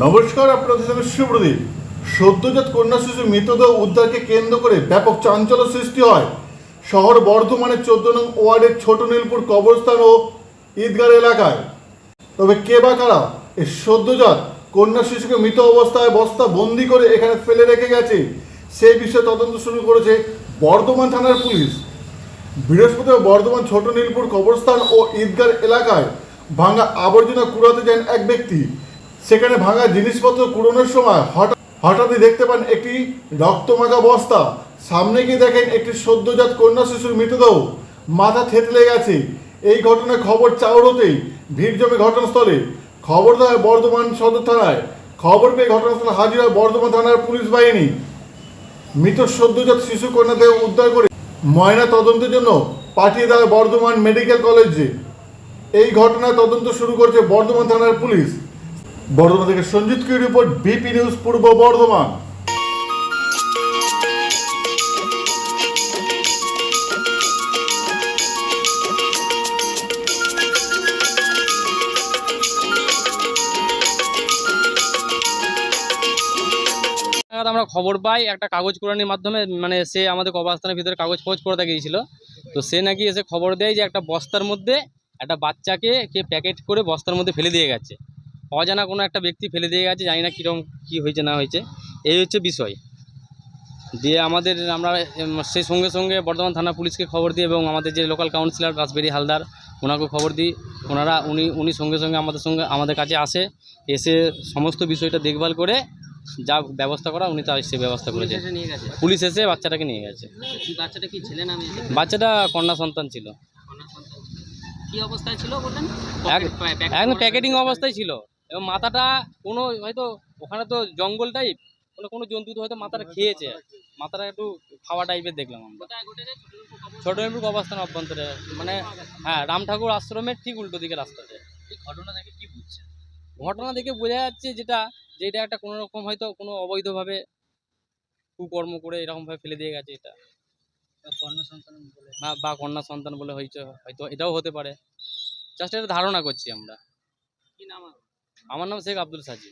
নমস্কার আপনাদের সঙ্গে সুপ্রদীপ। সদ্যজাত কন্যা শিশু মৃতদেহ উদ্ধারকে কেন্দ্র করে ব্যাপক চাঞ্চল্য সৃষ্টি হয়। শহর বর্ধমানের চোদ্দ নং ওয়ার্ডের ছোট নীলপুর কবরস্থান ও ঈদগার এলাকায়। তবে কে বা কারা এই সদ্যজাত কন্যা শিশুকে মৃত অবস্থায় বস্তা বন্দি করে এখানে ফেলে রেখে গেছে সেই বিষয়ে তদন্ত শুরু করেছে বর্ধমান থানার পুলিশ। বৃহস্পতিবার বর্ধমান ছোট নীলপুর কবরস্থান ও ঈদগার এলাকায় ভাঙা আবর্জনা কুড়াতে যান এক ব্যক্তি। সেখানে ভাঙা জিনিসপত্র কুড়োনোর সময় হঠাৎ হঠাৎই দেখতে পান একটি রক্তমাখা বস্তা। সামনে গিয়ে দেখেন একটি সদ্যজাত কন্যা শিশুর মৃতদেহ। মাথা থেতলে গেছে। এই ঘটনার খবর চাউড়তেই ভিড় জমে ঘটনাস্থলে। খবর দেয় বর্ধমান সদর থানায় খবর পেয়ে ঘটনাস্থলে হাজির হয় বর্ধমান থানার পুলিশ বাহিনী। মৃত সদ্যজাত শিশু কন্যা দেহ উদ্ধার করে ময়না তদন্তের জন্য পাঠিয়ে দেওয়া হয় বর্ধমান মেডিকেল কলেজে। এই ঘটনায় তদন্ত শুরু করেছে বর্ধমান থানার পুলিশ। বর্ধমান থেকে সঞ্জিত কি রিপোর্ট, বিপি নিউজ, পূর্ব বর্ধমান। আমরা খবর পাই, একটা কাগজ কোরআনির মাধ্যমে মানে সে আমাদের কবরস্থানের ভিতরে কাগজ খোঁজ করে গিয়েছিল। তো সে নাকি এসে খবর দেয় যে একটা বস্তার মধ্যে একটা বাচ্চাকে কে প্যাকেট করে বস্তার মধ্যে ফেলে দিয়ে গেছে। অজানা কোনো একটা ব্যক্তি ফেলে দিয়ে গেছে জানি না কীরকম কী হয়েছে না হয়েছে। এই হচ্ছে বিষয়। দিয়ে আমাদের আমরা সেই সঙ্গে সঙ্গে বর্ধমান থানা পুলিশকে খবর দিই এবং আমাদের যে লোকাল কাউন্সিলর রাসবেরি হালদার ওনাকেও খবর দিই। ওনারা উনি উনি সঙ্গে সঙ্গে আমাদের সঙ্গে আমাদের কাছে আসে এসে সমস্ত বিষয়টা দেখভাল করে যা ব্যবস্থা করা উনি তা সে ব্যবস্থা করেছে। পুলিশ এসে বাচ্চাটাকে নিয়ে গেছে। বাচ্চাটা কি ছেলে না বাচ্চাটা কন্যা সন্তান ছিল। কি অবস্থায় ছিল বললেন? এক- একদম প্যাকেটিং অবস্থায় ছিল। এবং মাথাটা কোনো হয়তো ওখানে তো জঙ্গল টাইপ কোনো কোনো জন্তু তো হয়তো মাথাটা খেয়েছে। মাথাটা একটু খাওয়া টাইপের দেখলাম আমরা। কোথায় ছোট এমটুকু অবস্থান? অভ্যন্তরে মানে হ্যাঁ রাম ঠাকুর আশ্রমের ঠিক উল্টো দিকে রাস্তাতে। এই ঘটনা দেখে কি বুঝছেন? ঘটনা দেখে বোঝা যাচ্ছে যেটা যে এটা একটা কোনো রকম হয়তো কোনো অবৈধভাবে কুকর্ম করে এরকমভাবে ফেলে দিয়ে গেছে এটা। কন্যা সন্তান বলে। বা বা কন্যা সন্তান বলে হয়েছে হয়তো এটাও হতে পারে। জাস্ট এটা ধারণা করছি আমরা। কি নাম? আমার নাম শেখ আব্দুল সাজি